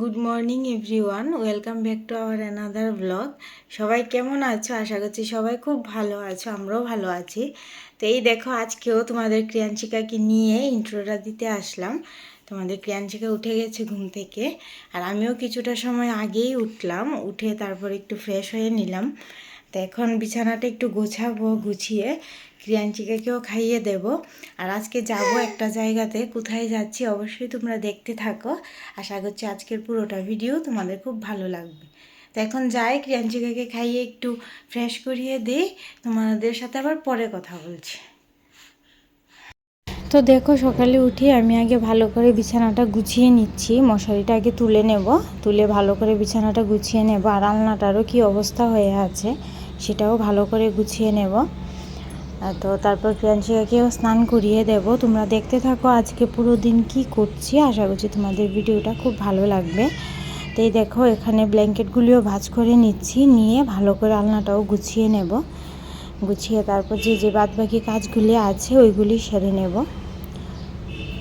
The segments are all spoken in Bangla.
Good morning everyone welcome back to our another blog সবাই কেমন আছো? আশা করছি সবাই খুব ভালো আছো, আমরাও ভালো আছি। তো এই দেখো, আজকেও তোমাদের ক্রিয়াঞ্চিকাকে নিয়ে ইন্ট্রোটা দিতে আসলাম। তোমাদের ক্রিয়াঞ্চিকা উঠে গেছে ঘুম থেকে, আর আমিও কিছুটা সময় আগেই উঠলাম, উঠে তারপর একটু ফ্রেশ হয়ে নিলাম। তো এখন বিছানাটা একটু গোছাবো, গুছিয়ে ক্রিয়াঞ্চিকাকেও খাইয়ে দেব। আর আজকে যাব একটা জায়গাতে, কোথায় যাচ্ছি অবশ্যই তোমরা দেখতে থাকো। আশা করছি আজকের পুরোটা ভিডিও তোমাদের খুব ভালো লাগবে। তো এখন যাই, ক্রিয়াঞ্চিকাকে খাইয়ে একটু ফ্রেশ করিয়ে দিই। তোমাদের সাথে আবার পরে কথা বলছি। তো দেখো, সকালে উঠে আমি আগে ভালো করে বিছানাটা গুছিয়ে নিচ্ছি। মশারিটা আগে তুলে নেব, তুলে ভালো করে বিছানাটা গুছিয়ে নেব। আর আলনাটারও কি অবস্থা হয়ে আছে। সেটাও ভালো করে গুছিয়ে নেব। তো তারপর প্রিয়াংশিকাকেও স্নান করিয়ে দেব। তোমরা দেখতে থাকো আজকে পুরো দিন কি করছি। আশা করছি তোমাদের ভিডিওটা খুব ভালো লাগবে। তো এই দেখো, এখানে ব্ল্যাঙ্কেটগুলিও ভাজ করে নিচ্ছি। নিয়ে ভালো করে আলনাটাও গুছিয়ে নেব। গুছিয়ে তারপর যে যে বাদবাকি কাজগুলি আছে, ওইগুলি সেরে নেব।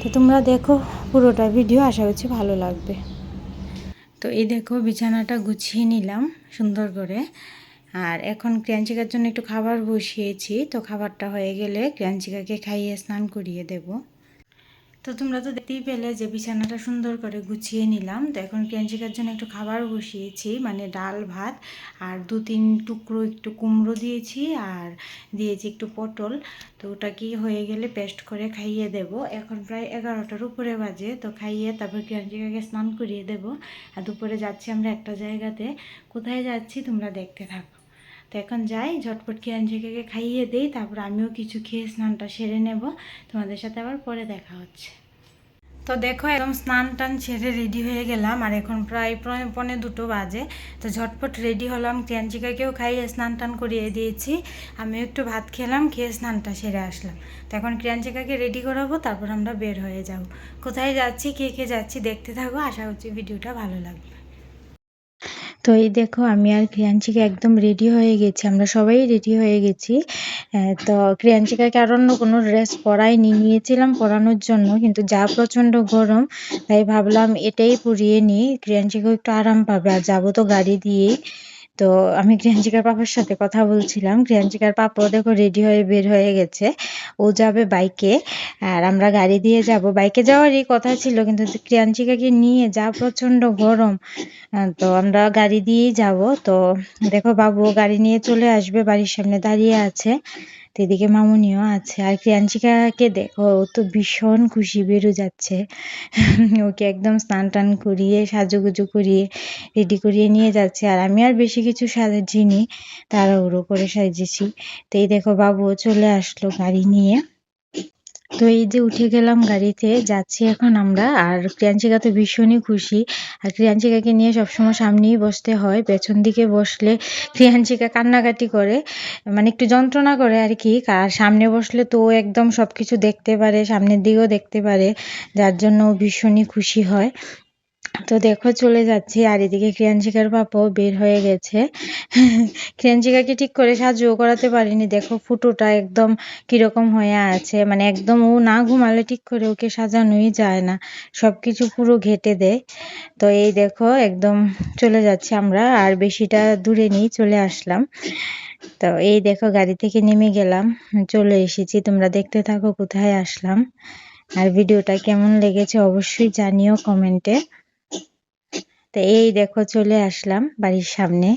তো তোমরা দেখো পুরোটা ভিডিও, আশা করছি ভালো লাগবে। তো এই দেখো বিছানাটা গুছিয়ে নিলাম সুন্দর করে। আর এখন ক্রিয়াঞ্চিকার জন্য একটু খাবার বসিয়েছি, তো খাবারটা হয়ে গেলে ক্রিয়াঞ্চিকাকে খাইয়ে স্নান করিয়ে দেব। তো তোমরা তো দেখতেই পেলে যে বিছানাটা সুন্দর করে গুছিয়ে নিলাম। তো এখন ক্রিয়াঞ্চিকার জন্য একটু খাবার বসিয়েছি মানে ডাল, ভাত আর দু তিন টুকরো একটু কুমড়ো দিয়েছি আর দিয়েছি একটু পটল। তো ওটা কি হয়ে গেলে পেস্ট করে খাইয়ে দেব। এখন প্রায় এগারোটার উপরে বাজে, তো খাইয়ে তারপর ক্রিয়াঞ্চিকাকে স্নান করিয়ে দেব। আর দুপুরে যাচ্ছি আমরা একটা জায়গাতে। কোথায় যাচ্ছি তোমরা দেখতে থাকো। তো এখন যাই, ঝটপট কিয়াঞ্জিকাকে খাইয়ে দিই, তারপর আমিও কিছু খেয়ে স্নানটা সেরে নেব। তোমাদের সাথে আবার পরে দেখা হচ্ছে। তো দেখো, একদম স্নান টান ছেড়ে রেডি হয়ে গেলাম, আর এখন প্রায় পনে দুটো বাজে। তো ঝটপট রেডি হলাম ক্রিয়াঞ্চিকাকেও খাইয়ে স্নান টান করিয়ে দিয়েছি। আমি একটু ভাত খেলাম, খেয়ে স্নানটা সেরে আসলাম। তো এখন ক্রিয়াঞ্চিকাকে রেডি করাবো, তারপর আমরা বের হয়ে যাব। কোথায় যাচ্ছি, কে কে যাচ্ছি, দেখতে থাকো। আশা করছি ভিডিওটা ভালো লাগবে। তো এই দেখো, আমি আর ক্রিয়াঞ্চিকা একদম রেডি হয়ে গেছি। আমরা সবাই রেডি হয়ে গেছি। তো ক্রিয়াঞ্চিকাকে আর অন্য কোনো ড্রেস পরাইনি, নিয়েছিলাম পরানোর জন্য, কিন্তু যা প্রচণ্ড গরম, তাই ভাবলাম এটাই পরিয়ে নিই। ক্রিয়াঞ্চিকাও একটু আরাম পাবে, আর যাব তো গাড়ি দিয়েই। তো আমি গ্রিয়াঞ্জিকার পাপার সাথে কথা বলছিলাম। গ্রিয়াঞ্জিকার পাপাও দেখো রেডি হয়ে বের হয়ে গেছে। ও যাবে বাইকে আর আমরা গাড়ি দিয়ে যাব। বাইকে যাওয়ারই কথা ছিল, কিন্তু ক্রিয়াঞ্চিকাকে নিয়ে যা প্রচণ্ড গরম তো আমরা গাড়ি দিয়েই যাব। তো দেখো বাবু গাড়ি নিয়ে চলে আসবে, বাড়ির সামনে দাঁড়িয়ে আছে। তো এদিকে মামুনিও আছে। আর ক্রিয়াঞ্চিকাকে দেখো, ও তো ভীষণ খুশি বেরো যাচ্ছে। ওকে একদম স্নান টান করিয়ে, সাজুগুজু করিয়ে, রেডি করিয়ে নিয়ে যাচ্ছে। আর আমি আর বেশি কিছু সাজিনি, তাড়াহুড়ো করে সাজিয়েছি তো এই দেখো বাবুও চলে আসলো গাড়ি নিয়ে। তো এই যে উঠে গেলাম গাড়িতে, যাচ্ছি এখন আমরা। আর ক্রিয়াঞ্চিকা তো ভীষণই খুশি। আর ক্রিয়াঞ্চিকাকে নিয়ে সবসময় সামনেই বসতে হয়। পেছন দিকে বসলে ক্রিয়াঞ্চিকা কান্নাকাটি করে মানে একটু যন্ত্রণা করে আর কি। আর সামনে বসলে তো একদম সব কিছু দেখতে পারে, সামনের দিকেও দেখতে পারে। যার জন্য ও ভীষণই খুশি হয়। তো দেখো চলে যাচ্ছি আর এদিকে ক্রিয়াঞ্চিকার পাপাও বের হয়ে গেছে। ক্রিয়াঞ্চিকাকে ঠিক করে সাহায্য করাতে পারিনি। দেখো ফুটোটা একদম কীরকম হয়ে আছে। মানে একদম ও না ঘুমালে ঠিক করে ওকে সাজানোই যায় না। সব কিছু পুরো ঘেটে দেয়। তো এই দেখো একদম চলে যাচ্ছি আমরা আর বেশিটা দূরে নেই, চলে আসলাম। তো এই দেখো গাড়ি থেকে নেমে গেলাম, চলে এসেছি। তোমরা দেখতে থাকো কোথায় আসলাম। আর ভিডিওটা কেমন লেগেছে অবশ্যই জানিও কমেন্টে। তো এই দেখো চলে আসলাম বাড়ির সামনে।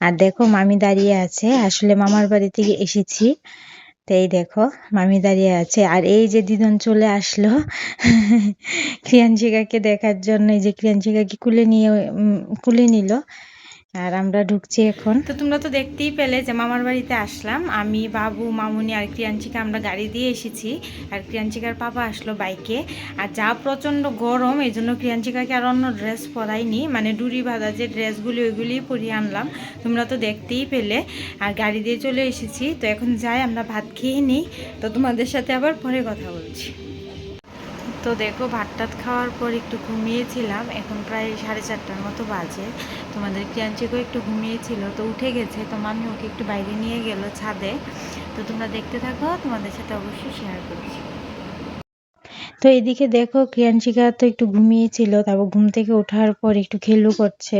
আর দেখো মামি দাঁড়িয়ে আছে। আসলে মামার বাড়ি থেকে এসেছি। তো এই দেখো মামি দাঁড়িয়ে আছে। আর এই যে দিদন চলে আসলো, ক্রিয়াঞ্জিকাকে দেখার জন্য, এই যে ক্রিয়াঞ্জিকাকে কুলে নিয়ে কুলে নিল। আর আমরা ঢুকছি এখন। তো তোমরা তো দেখতেই পেলে যে মামার বাড়িতে আসলাম। আমি, বাবু, মামুনি আর ক্রিয়াঞ্চিকা আমরা গাড়ি দিয়ে এসেছি। আর ক্রিয়াঞ্চিকার পাপা আসলো বাইকে। আর যা প্রচণ্ড গরম, এই জন্য ক্রিয়াঞ্চিকাকে আর অন্য ড্রেস পরাইনি। মানে ডুরি বাঁধা যে ড্রেসগুলি, ওইগুলি পরিয়ে আনলাম। তোমরা তো দেখতেই পেলে। আর গাড়ি দিয়ে চলে এসেছি। তো এখন যাই, আমরা ভাত খেয়ে নিই। তো তোমাদের সাথে আবার পরে কথা বলছি। তো দেখো ভাত টাত খাওয়ার পর একটু ঘুমিয়েছিলাম। এখন প্রায় সাড়ে চারটার মতো বাজে। তোমাদের ক্রিয়াঞ্চিকও একটু ঘুমিয়েছিল, তো উঠে গেছে। তো মামি ওকে একটু বাইরে নিয়ে গেল ছাদে। তো তোমরা দেখতে থাকো, তোমাদের সাথে অবশ্যই শেয়ার করছি। তো এদিকে দেখো, ক্রিয়াঞ্চিকা তো একটু ঘুমিয়েছিল, তারপর ঘুম থেকে ওঠার পর একটু খেলু করছে।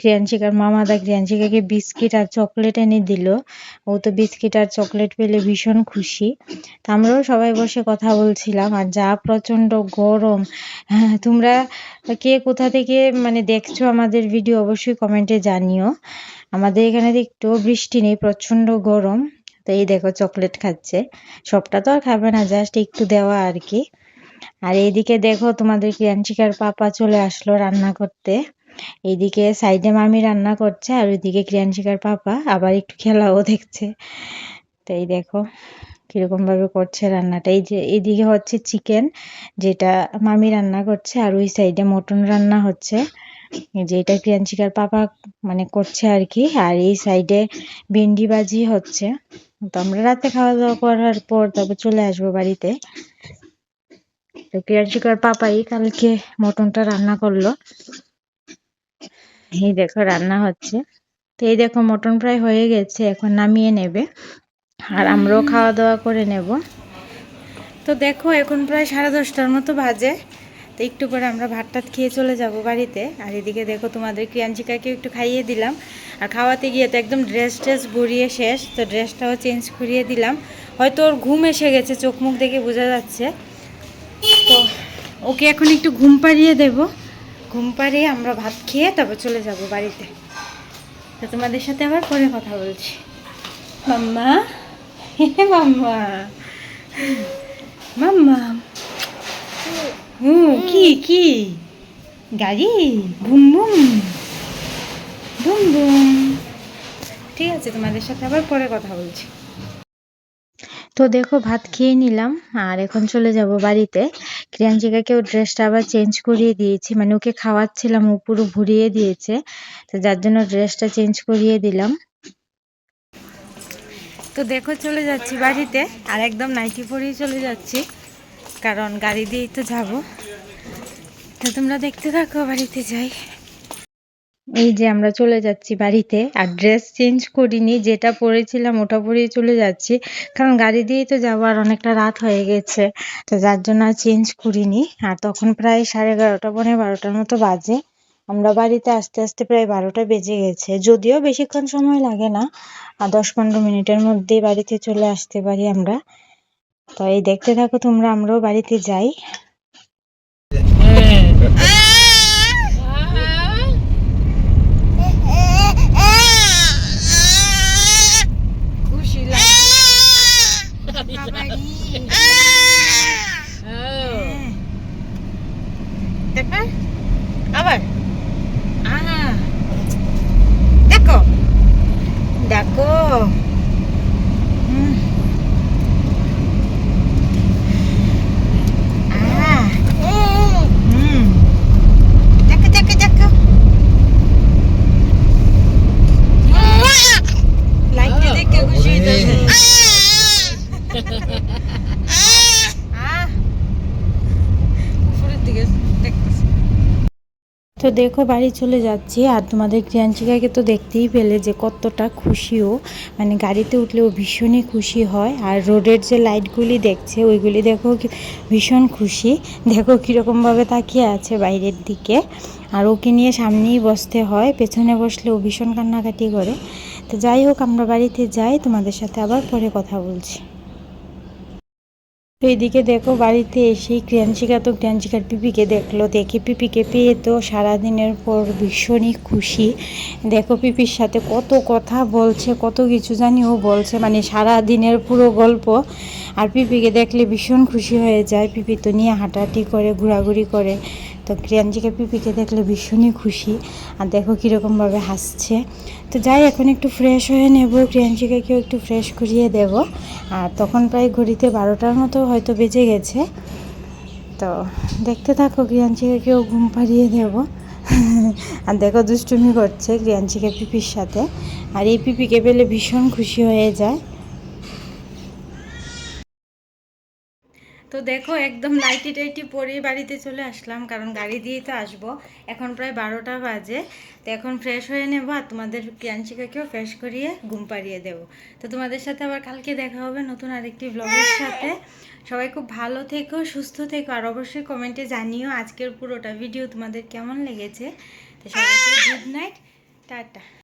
ক্রিয়াঞ্চিকার মামাদা ক্রিয়াঞ্চিকাকে বিস্কিট আর চকলেট এনে দিল। ও তো বিস্কিট আর চকলেট পেলে ভীষণ খুশি। তা আমরাও সবাই বসে কথা বলছিলাম, আর যা প্রচণ্ড গরম। হ্যাঁ তোমরা কে কোথা থেকে মানে দেখছ আমাদের ভিডিও অবশ্যই কমেন্টে জানিও। আমাদের এখানে একটু বৃষ্টি নেই প্রচণ্ড গরম। তো এই দেখো চকলেট খাচ্ছে। সবটা তো আর খাবে না জাস্ট একটু দেওয়া আর কি। আর এইদিকে দেখো তোমাদের ক্রিয়াঞ্চিকার পাপা চলে আসলো রান্না করতে। এইদিকে সাইডে মামি রান্না করছে আর ওইদিকে ক্রিয়াঞ্চিকার পাপা আবার একটু খেলাও দেখছে। তো এই দেখো কীরকম ভাবে করছে রান্নাটা। এই যে এইদিকে হচ্ছে চিকেন যেটা মামি রান্না করছে আর ওই সাইডে মটন রান্না হচ্ছে। এই যে এটা ক্রিয়াঞ্চিকার পাপা মানে করছে আর কি। আর এই সাইডে ভেন্ডি ভাজি হচ্ছে। তো আমরা রাতে খাওয়া দাওয়া করার পর তারপর চলে আসব বাড়িতে। তো ক্রিয়াঞ্চিকার পাপাই কালকে মটনটা রান্না করল। এই দেখো রান্না হচ্ছে। তো এই দেখো মটন প্রায় হয়ে গেছে, এখন নামিয়ে নেবে। আর আমরাও খাওয়া দাওয়া করে নেব। তো দেখো এখন প্রায় সাড়ে দশটার মতো বাজে। তো একটু পরে আমরা ভাত টাত খেয়ে চলে যাব বাড়িতে। আর এদিকে দেখো তোমাদের ক্রিয়াঞ্চিকাকে একটু খাইয়ে দিলাম। আর খাওয়াতে গিয়ে তো একদম ড্রেস ট্রেস ঘুরিয়ে শেষ। তো ড্রেসটাও চেঞ্জ করিয়ে দিলাম। হয়তো ওর ঘুম এসে গেছে, চোখ মুখ দেখে বোঝা যাচ্ছে। তো ওকে এখন একটু ঘুম পাড়িয়ে দেব। ঘুম পাড়িয়ে আমরা ভাত খেয়ে তারপর চলে যাব বাড়িতে। তো তোমাদের সাথে আবার পরে কথা বলছি। মাম্মা হে মাম্মা মাম্মা। হুম কি কি? গাড়ি? বুম বুম বুম বুম ঠিক আছে, তোমাদের সাথে আবার পরে কথা বলছি। তো দেখো, ভাত খেয়ে নিলাম, আর এখন চলে যাব বাড়িতে। ক্রিয়াঞ্চিকাকে ও ড্রেসটা আবার চেঞ্জ করিয়ে দিয়েছি। মানে ওকে খাওয়াচ্ছিলাম, ও পুরো ভরিয়ে দিয়েছে। তো যার জন্য ড্রেসটা চেঞ্জ করিয়ে দিলাম। তো দেখো চলে যাচ্ছি বাড়িতে। আর একদম নাইটি পরেই চলে যাচ্ছি। কারণ গাড়ি দিয়েই তো যাব। তো তোমরা দেখতে থাকো, বাড়িতে যাই। এই যে আমরা চলে যাচ্ছি বাড়িতে, আর ড্রেস চেঞ্জ করিনি, যেটা পরেছিলাম ওটা পরেই চলে যাচ্ছি, কারণ গাড়ি দিয়েই তো যাব আর অনেকটা রাত হয়ে গেছে। তো যার জন্য আর চেঞ্জ করিনি, আর তখন প্রায় সাড়ে এগারোটা পনেরো বারোটার মতো বাজে। আমরা বাড়িতে আসতে আসতে প্রায় বারোটা বেজে গেছে। যদিও বেশিক্ষণ সময় লাগে না, আর দশ পনেরো মিনিটের মধ্যেই বাড়িতে চলে আসতে পারি আমরা। তো এই দেখতে থাকো তোমরা, আমরাও বাড়িতে যাই। สบายดี তো দেখো, বাড়ি চলে যাচ্ছি। আর তোমাদের ক্রিয়াঞ্চিকাকে তো দেখতেই পেলে যে কতটা খুশিও মানে গাড়িতে উঠলেও ভীষণই খুশি হয়। আর রোডের যে লাইটগুলি দেখছে, ওইগুলি দেখো ভীষণ খুশি। দেখো কীরকমভাবে তাকিয়ে আছে বাইরের দিকে। আর ওকে নিয়ে সামনেই বসতে হয়। পেছনে বসলে ও ভীষণ কান্নাকাটি করে। তো যাই হোক, আমরা বাড়িতে যাই। তোমাদের সাথে আবার পরে কথা বলছি। তো এদিকে দেখো বাড়িতে এসেই ক্রিয়াঞ্চিকা তো ক্রিয়াঞ্চিকার পিপিকে দেখল। দেখে পিপিকে পেয়ে তো সারাদিনের পর ভীষণই খুশি। দেখো পিপির সাথে কত কথা বলছে, কত কিছু জানি ও বলছে মানে সারা দিনের পুরো গল্প। আর পিপিকে দেখলে ভীষণ খুশি হয়ে যায়। পিপি তো নিয়ে হাঁটাহাঁটি করে, ঘোরাঘুরি করে। তো ক্রিয়াঞ্চিকা পিপিকে দেখলে ভীষণই খুশি। আর দেখো কীরকমভাবে হাসছে। তো যাই, এখন একটু ফ্রেশ হয়ে নেব। ক্রিয়াঞ্চিকাকেও একটু ফ্রেশ করিয়ে দেব। আর তখন প্রায় ঘড়িতে বারোটার মতো হয়তো বেজে গেছে। তো দেখতে থাকো ক্রিয়াঞ্চিকাকেও ঘুম পাড়িয়ে দেব। আর দেখো দুষ্টুমি করছে ক্রিয়াঞ্চিকা পিপির সাথে। আর এই পিপিকে পেলে ভীষণ খুশি হয়ে যায়। তো দেখো, একদম লাইটি টাইটি পরে বাড়িতে চলে আসলাম, কারণ গাড়ি দিয়েই তো আসব। এখন প্রায় বারোটা বাজে, তো এখন ফ্রেশ হয়ে নেব আর তোমাদের প্রিয়াঞ্চিকাকেও ফ্রেশ করিয়ে ঘুম পাড়িয়ে দেবো। তো তোমাদের সাথে আবার কালকে দেখা হবে নতুন আরেকটি ব্লগের সাথে। সবাই খুব ভালো থেকো, সুস্থ থেকো, আর অবশ্যই কমেন্টে জানিও আজকের পুরোটা ভিডিও তোমাদের কেমন লেগেছে। তো সবাইকে গুড নাইট টাটা।